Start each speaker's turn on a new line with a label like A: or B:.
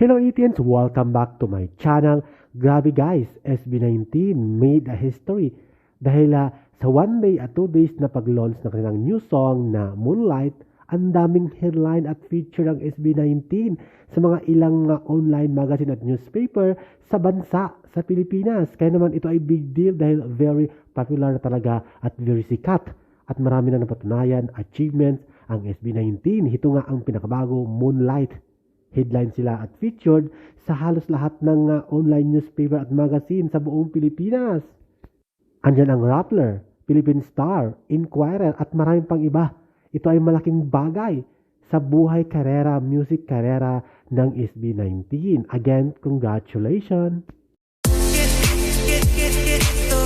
A: Hello Etians! Welcome back to my channel. Grabe guys, SB19 made a history dahil uh, sa one day at two days na pag-launch ng kanilang new song na Moonlight, ang daming headline at feature ng SB19 sa mga ilang uh, online magazine at newspaper sa bansa sa Pilipinas. Kaya naman ito ay big deal dahil very popular na talaga at very sikat at marami na napatunayan achievements ang SB19. Ito nga ang pinakabago Moonlight Headline sila at featured sa halos lahat ng uh, online newspaper at magazine sa buong Pilipinas. Andyan ang Rappler, Philippine Star, Inquirer at maraming pang iba. Ito ay malaking bagay sa buhay karera, music karera ng SB19. Again, congratulations! Get, get, get, get, get, get,